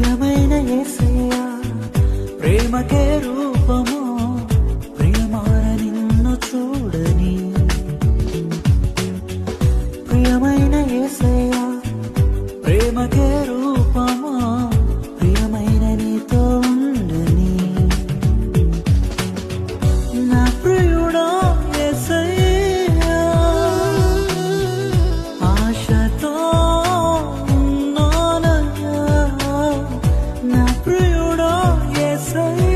ప్రియమైన యేసయ్యా ప్రేమకే రూపము ప్రియమాన నిన్ను చూడని. ప్రియమైన యేసయ్యా ప్రేమకే 在